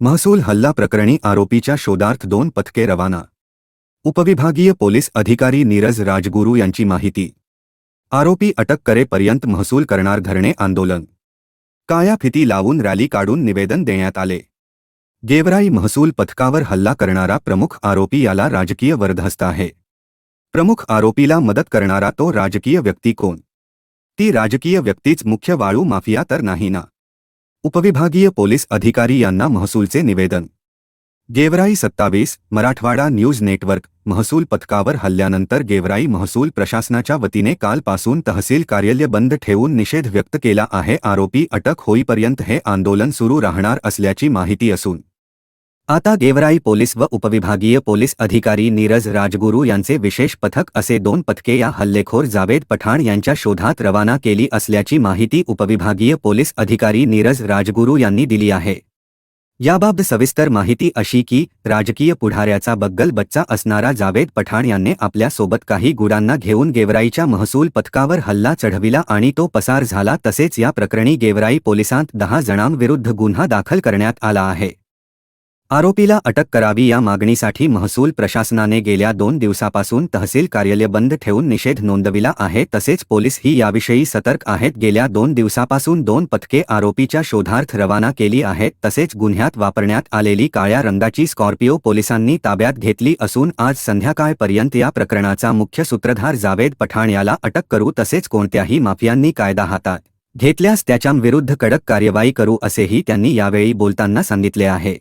महसूल हल्ला प्रकरणी आरोपीच्या शोधार्थ दोन पथके रवाना. उपविभागीय पोलीस अधिकारी नीरज राजगुरू यांची माहिती. आरोपी अटक करेपर्यंत महसूल करणार धरणे आंदोलन. काळ्या फिती लावून रॅली काढून निवेदन देण्यात आले. गेवराई महसूल पथकावर हल्ला करणारा प्रमुख आरोपी याला राजकीय वरदहस्त आहे. प्रमुख आरोपीला मदत करणारा तो राजकीय व्यक्ती कोण? ती राजकीय व्यक्तीच मुख्य वाळू माफिया तर नाही ना? उपविभागीय पोलीस अधिकारी यांना महसूलचे निवेदन. गेवराई सत्तावीस मराठवाडा न्यूज नेटवर्क महसूल पथकावर हल्ल्यानंतर गेवराई महसूल प्रशासनाच्या वतीने कालपासून तहसील कार्यालय बंद ठेवून निषेध व्यक्त केला आहे. आरोपी अटक होईपर्यंत हे आंदोलन सुरू राहणार असल्याची माहिती असून आता गेवराई पोलीस व उपविभागीय पोलीस अधिकारी नीरज राजगुरू यांचे विशेष पथक असे दोन पथके या हल्लेखोर जावेद पठाण यांच्या शोधात रवाना केली असल्याची माहिती उपविभागीय पोलीस अधिकारी नीरज राजगुरू यांनी दिली आहे. याबाबत सविस्तर माहिती अशी की राजकीय पुढाऱ्याचा बग्गल बच्चा असणारा जावेद पठाण यांनी आपल्यासोबत काही गुडांना घेऊन गेवराईच्या महसूल पथकावर हल्ला चढविला आणि तो पसार झाला तसेच या प्रकरणी गेवराई पोलिसांत दहा जणांविरुद्ध गुन्हा दाखल करण्यात आला आहे. आरोपीला अटक करावी या मागणीसाठी महसूल प्रशासनाने गेल्या दोन दिवसापासून तहसील कार्यालय बंद ठेवून निषेध नोंदविला आहे तसेच पोलीस ही याविषयी सतर्क आहेत. गेल्या दोन दिवसापासून दोन पथके आरोपीच्या शोधार्थ रवाना केली आहेत तसेच गुन्ह्यात वापरण्यात आलेली काळ्या रंगाची स्कॉर्पिओ पोलिसांनी ताब्यात घेतली असून आज संध्याकाळपर्यंत या प्रकरणाचा मुख्य सूत्रधार जावेद पठाण याला अटक करू तसेच कोणत्याही माफियांनी कायदा हातात घेतल्यास त्याच्याविरुद्ध कडक कार्यवाही करू असेही त्यांनी यावेळी बोलताना सांगितले आहे.